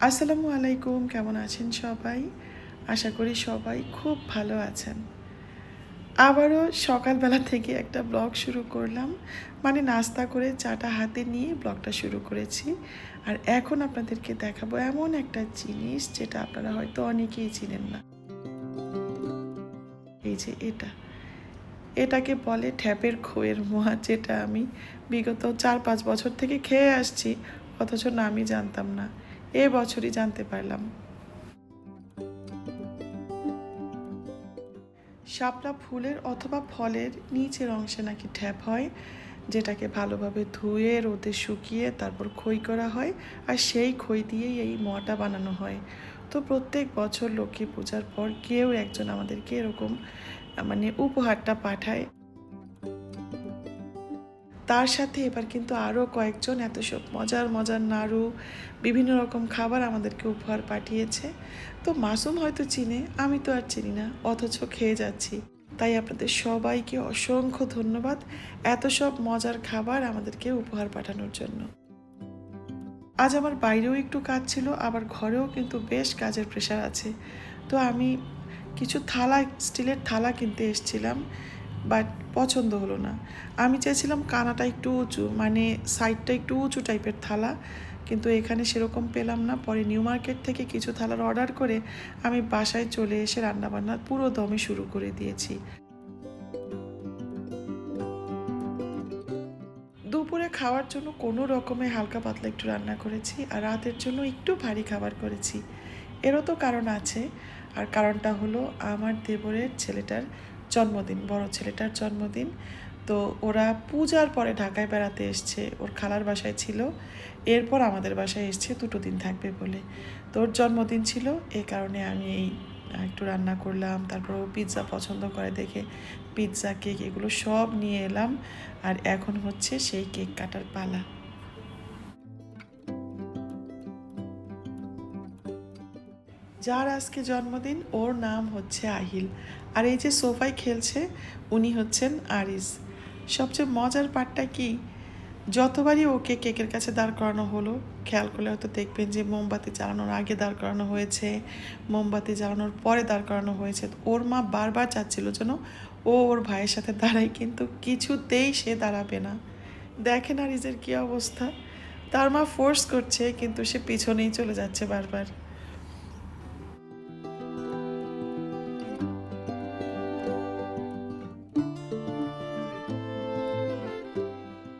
আসসালামু আলাইকুম, কেমন আছেন সবাই? আশা করি সবাই খুব ভালো আছেন। আবারও সকালবেলা থেকে একটা ব্লগ শুরু করলাম। মানে নাস্তা করে চাটা হাতে নিয়ে ব্লগটা শুরু করেছি। আর এখন আপনাদেরকে দেখাবো এমন একটা জিনিস যেটা আপনারা হয়তো অনেকেই চিনেন না। এই যে এটা। এটাকে বলে ঠ্যাপের খোয়ের মোয়া, যেটা আমি বিগত চার পাঁচ বছর থেকে খেয়ে আসছি, অথচ নামই জানতাম না। এ বছরই জানতে পারলাম। শাপলা ফুলের অথবা ফলের নিচের অংশে নাকি ঠ্যাপ হয়, যেটাকে ভালোভাবে ধুয়ে, রোদে শুকিয়ে তারপর খই করা হয়, আর সেই খই দিয়েই এই মোয়াটা বানানো হয়। তো প্রত্যেক বছর লক্ষ্মী পূজার পর কেউ একজন আমাদেরকে এরকম মানে উপহারটা পাঠায়। তার সাথে এবার কিন্তু আরও কয়েকজন এত সব মজার মজার নাড়ু, বিভিন্ন রকম খাবার আমাদেরকে উপহার পাঠিয়েছে। তো মাসুম হয়তো চিনে, আমি তো আর চিনি না, অথচ খেয়ে যাচ্ছি। তাই আপনাদের সবাইকে অসংখ্য ধন্যবাদ এত সব মজার খাবার আমাদেরকে উপহার পাঠানোর জন্য। আজ আমার বাইরেও একটু কাজ ছিল, আবার ঘরেও কিন্তু বেশ কাজের প্রেশার আছে। তো আমি কিছু থালা, স্টিলের থালা কিনতে এসেছিলাম বাট পছন্দ হলো না। আমি চেয়েছিলাম কানাটা একটু উঁচু মানে সাইডটা একটু উঁচু টাইপের থালা, কিন্তু এখানে সেরকম পেলাম না। পরে নিউ মার্কেট থেকে কিছু থালার অর্ডার করে আমি বাসায় চলে এসে রান্নাবান্না পুরো দমে শুরু করে দিয়েছি। দুপুরে খাওয়ার জন্য কোনো রকমে হালকা পাতলা একটু রান্না করেছি, আর রাতের জন্য একটু ভারী খাবার করেছি। এরও তো কারণ আছে। আর কারণটা হলো আমার দেবরের ছেলেটার জন্মদিন, বড় ছেলেটার জন্মদিন। তো ওরা পূজার পরে ঢাকায় বেড়াতে এসছে, ওর খালার বাসায় ছিল। এরপর আমাদের বাসায় এসছে, দুটো দিন থাকবে বলে। তো ওর জন্মদিন ছিল এই কারণে আমি এই একটু রান্না করলাম, তারপর ও পিৎজা পছন্দ করে দেখে পিৎজা কেক এগুলো সব নিয়ে এলাম। আর এখন হচ্ছে সেই কেক কাটার পালা। যার আজকে জন্মদিন, ওর নাম হচ্ছে আহিল। আর এই যে সোফায় খেলছে, উনি হচ্ছেন আরিস। সবচেয়ে মজার পার্টটা কি? যতবারই ওকে কেকের কাছে দাঁড় করানো হলো, খেয়াল করলে হয়তো দেখবেন যে মোমবাতি জ্বালানোর আগে দাঁড় করানো হয়েছে, মোমবাতি জ্বালানোর পরে দাঁড় করানো হয়েছে। ওর মা বারবার চাচ্ছিল যেন ও ওর ভাইয়ের সাথে দাঁড়ায়, কিন্তু কিছুতেই সে দাঁড়াবে না। দেখেন আরিজের কী অবস্থা। তার মা ফোর্স করছে, কিন্তু সে পিছনেই চলে যাচ্ছে বারবার।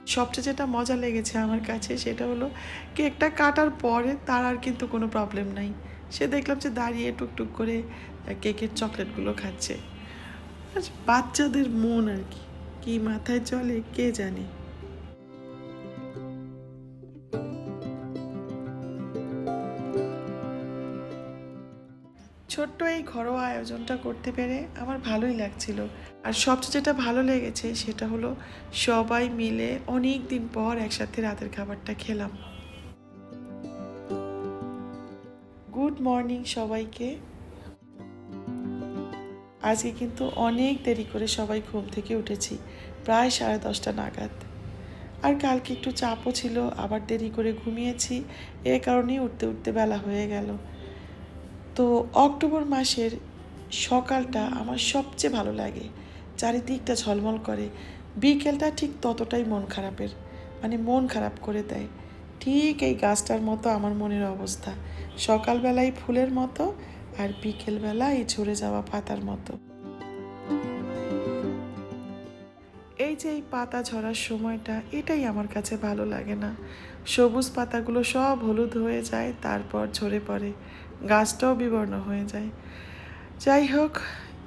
সবচেয়ে যেটা মজা লেগেছে আমার কাছে সেটা হলো কেকটা কাটার পরে তার আর কিন্তু কোনো প্রবলেম নাই। সে দেখলাম যে দাঁড়িয়ে টুকটুক করে কেকের চকলেটগুলো খাচ্ছে। আচ্ছা, বাচ্চাদের মন আর কি কি মাথায় চলে কে জানে? ছোট্ট এই ঘরোয়া আয়োজনটা করতে পেরে আমার ভালোই লাগছিল। আর সবচেয়ে যেটা ভালো লেগেছে সেটা হলো সবাই মিলে অনেক দিন পর একসাথে রাতের খাবারটা খেলাম। গুড মর্নিং সবাইকে। আজকে কিন্তু অনেক দেরি করে সবাই ঘুম থেকে উঠেছি, প্রায় সাড়ে দশটা নাগাদ। আর কালকে একটু চাপও ছিল, আবার দেরি করে ঘুমিয়েছি, এ কারণেই উঠতে উঠতে বেলা হয়ে গেল। তো অক্টোবর মাসের সকালটা আমার সবচেয়ে ভালো লাগে। চারিদিকটা ঝলমল করে। বিকেলটা ঠিক ততটাই মন খারাপের মানে মন খারাপ করে দেয়। ঠিক এই গাছটার মতো আমার মনের অবস্থা। সকালবেলায় ফুলের মতো আর বিকেলবেলা এই ঝরে যাওয়া পাতার মতো। এই যে এই পাতা ঝরার সময়টা, এটাই আমার কাছে ভালো লাগে না। সবুজ পাতাগুলো সব হলুদ হয়ে যায়, তারপর ঝরে পড়ে। গাছটাও বিবর্ণ হয়ে যায়। যাই হোক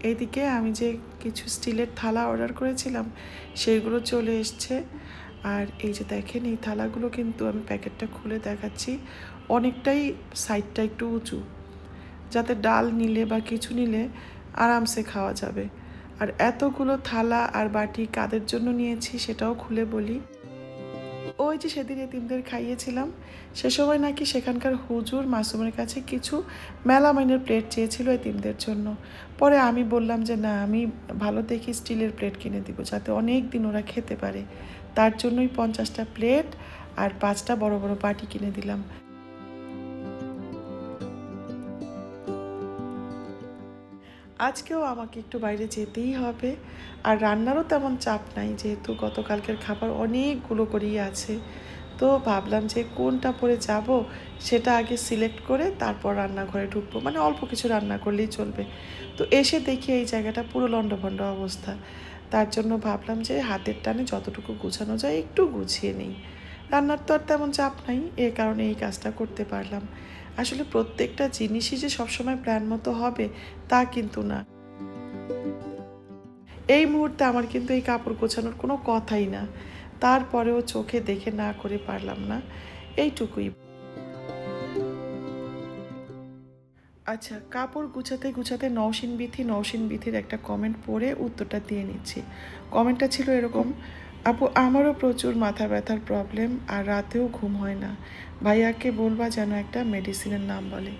এইদিকে আমি যে কিছু স্টিলের থালা অর্ডার করেছিলাম, সেইগুলো চলে এসছে। আর এই যে দেখেন, এই থালাগুলো কিন্তু আমি প্যাকেটটা খুলে দেখাচ্ছি। অনেকটাই সাইডটা একটু উঁচু, যাতে ডাল নিলে বা কিছু নিলে আরামসে খাওয়া যাবে। আর এতগুলো থালা আর বাটি কাদের জন্য নিয়েছি সেটাও খুলে বলি। ওই যে সেদিন এতিমদের খাইয়েছিলাম, সে সময় নাকি সেখানকার হুজুর মাসুমের কাছে কিছু মেলামাইনের প্লেট চেয়েছিল এতিমদের জন্য। পরে আমি বললাম যে, না, আমি ভালো দেখি স্টিলের প্লেট কিনে দিব, যাতে অনেক দিন ওরা খেতে পারে। তার জন্যই পঞ্চাশটা প্লেট আর পাঁচটা বড় বড় বাটি কিনে দিলাম। আজকেও আমাকে একটু বাইরে যেতেই হবে। আর রান্নারও তেমন চাপ নাই, যেহেতু গতকালকের খাবার অনেকগুলো করেই আছে। তো ভাবলাম যে কোনটা পরে যাব, সেটা আগে সিলেক্ট করে তারপর রান্নাঘরে ঢুকবো। মানে অল্প কিছু রান্না করলেই চলবে। তো এসে দেখি এই জায়গাটা পুরো লণ্ডভণ্ড অবস্থা। তার জন্য ভাবলাম যে হাতের টানে যতটুকু গুছানো যায় একটু গুছিয়ে নিই। রান্নার তো আর তেমন চাপ নাই, এ কারণে এই কাজটা করতে পারলাম। আসলে প্রত্যেকটা জিনিসই যে সবসময় প্ল্যান মতো হবে, তা কিন্তু না। এই মুহূর্তে আমার কিন্তু এই কাপড় গোছানোর কোনো কথাই না। তারপরেও চোখে দেখে না করে পারলাম না। এইটুকুই। আচ্ছা কাপড় গুছাতে গুছাতে নওশিন বিথি নওশিন বিথির একটা কমেন্ট পড়ে উত্তরটা দিয়ে নিচ্ছি। কমেন্টটা ছিল এরকম আপু, আমারও প্রচুর মাথা ব্যথার প্রবলেম আর রাতেও ঘুম হয় না। ভাইয়াকে বলবা যেন একটা মেডিসিনের নাম বলে।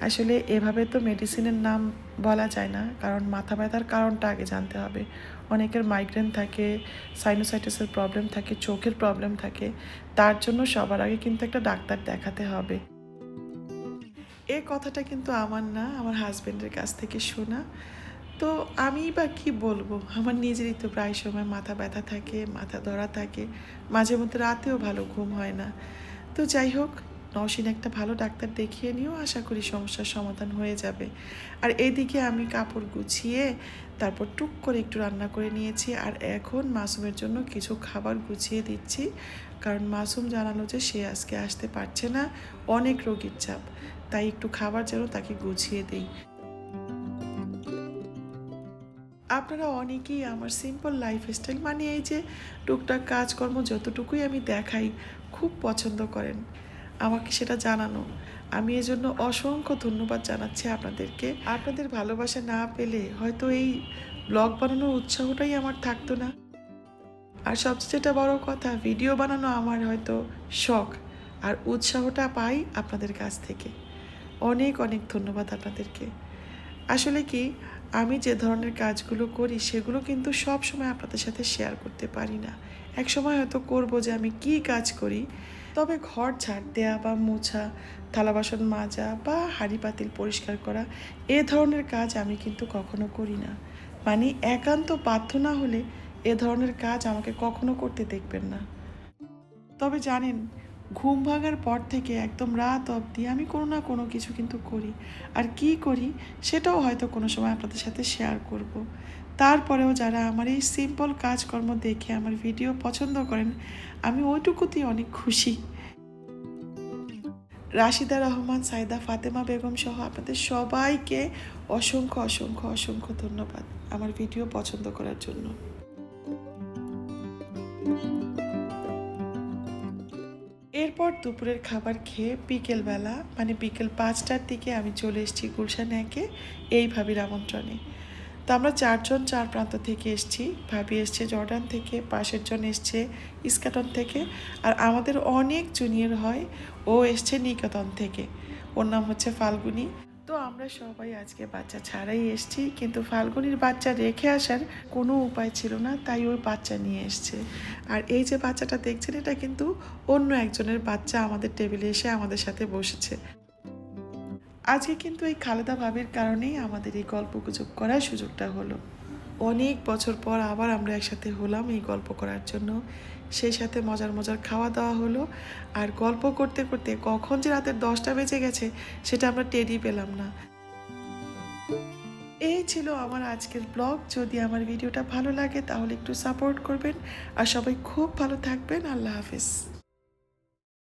আসলে এভাবে তো মেডিসিনের নাম বলা যায় না, কারণ মাথা ব্যথার কারণটা আগে জানতে হবে। অনেকের মাইগ্রেন থাকে সাইনোসাইটিসের প্রবলেম থাকে, চোখের প্রবলেম থাকে, তার জন্য সবার আগে কিন্তু একটা ডাক্তার দেখাতে হবে। এ কথাটা কিন্তু আমার না, আমার হাজবেন্ডের কাছ থেকে শোনা। তো আমি বা কি বলব? আমার নিজেরই তো প্রায় সময় মাথা ব্যথা থাকে, মাথা ধরা থাকে। মাঝে মধ্যে রাতেও ভালো ঘুম হয় না। তো যাই হোক, নওশিন একটা ভালো ডাক্তার দেখিয়ে নিও, আশা করি সমস্যার সমাধান হয়ে যাবে। আর এদিকে আমি কাপড় গুছিয়ে, তারপর টুক করে একটু রান্না করে নিয়েছি। আর এখন মাসুমের জন্য কিছু খাবার গুছিয়ে দিচ্ছি। কারণ মাসুম জানালো যে সে আজকে আসতে পারছে না, অনেক রোগীর চাপ। তাই একটু খাবার যেন তাকে গুছিয়ে দিই। আপনারা অনেকেই আমার সিম্পল লাইফস্টাইল মানে এই যে টুকটাক কাজকর্ম যতটুকুই আমি দেখাই, খুব পছন্দ করেন। আমাকে সেটা জানানো। আমি এজন্য অসংখ্য ধন্যবাদ জানাচ্ছি আপনাদেরকে। আপনাদের ভালোবাসা না পেলে হয়তো এই ব্লগ বানানোর উৎসাহটাই আমার থাকতো না। আর সবচেয়ে যেটা বড় কথা ভিডিও বানানো আমার হয়তো শখ আর উৎসাহটা পাই আপনাদের কাছ থেকে। অনেক অনেক ধন্যবাদ আপনাদেরকে। আসলে কি আমি যে ধরনের কাজগুলো করি, সেগুলো কিন্তু সব সময় আপনাদের সাথে শেয়ার করতে পারি না। এক সময় হয়তো করব যে আমি কি কাজ করি, তবে ঘর ঝাড় দেওয়া বা মোছা, থালা বাসন মাজা বা হাঁড়ি পাতিল পরিষ্কার করা, এ ধরনের কাজ আমি কিন্তু কখনো করি না। মানে একান্ত বাধ্য না হলে এ ধরনের কাজ আমাকে কখনো করতে দেখবেন না। তবে জানেন ঘুম ভাঙার পর থেকে একদম রাত অবধি আমি কোনো না কোনো কিছু কিন্তু করি। আর কি করি সেটাও হয়তো কোনো সময় আপনাদের সাথে শেয়ার করব। তারপরেও যারা আমার এই সিম্পল কাজকর্ম দেখে আমার ভিডিও পছন্দ করেন, আমি ওইটুকুতেই অনেক খুশি। রাশিদা রহমান, সাইদা ফাতেমা বেগম সহ আপনাদের সবাইকে অসংখ্য অসংখ্য অসংখ্য ধন্যবাদ আমার ভিডিও পছন্দ করার জন্য। এরপর দুপুরের খাবার খেয়ে বিকেলবেলা মানে বিকেল পাঁচটার দিকে আমি চলে এসেছি গুলশান একে, এই ভাবির আমন্ত্রণে। তো আমরা চারজন চার প্রান্ত থেকে এসছি। ভাবি এসছে জর্ডান থেকে, পাশের জন এসছে ইস্কাটন থেকে, আর আমাদের অনেক জুনিয়র হয়। ও এসছে নিকেতন থেকে। ওর নাম হচ্ছে ফাল্গুনি। তো আমরা সবাই আজকে বাচ্চা ছাড়াই এসছি, কিন্তু ফাল্গুনির বাচ্চা রেখে আসার কোনো উপায় ছিল না, তাই ওই বাচ্চা নিয়ে এসছে। আর এই যে বাচ্চাটা দেখছেন, এটা কিন্তু অন্য একজনের বাচ্চা আমাদের টেবিলে এসে আমাদের সাথে বসেছে। আজকে কিন্তু এই খালেদা ভাবির কারণেই আমাদের এই গল্প গুজব করার সুযোগটা হলো। অনেক বছর পর আবার আমরা একসাথে হলাম এই গল্প করার জন্য। সেই সাথে মজার মজার খাওয়া দাওয়া হলো। আর গল্প করতে করতে কখন যে রাতের দশটা বেজে গেছে, সেটা আমরা টেরই পেলাম না। এই ছিল আমার আজকের ব্লগ। যদি আমার ভিডিওটা ভালো লাগে, তাহলে একটু সাপোর্ট করবেন। আর সবাই খুব ভালো থাকবেন। আল্লাহ হাফিজ।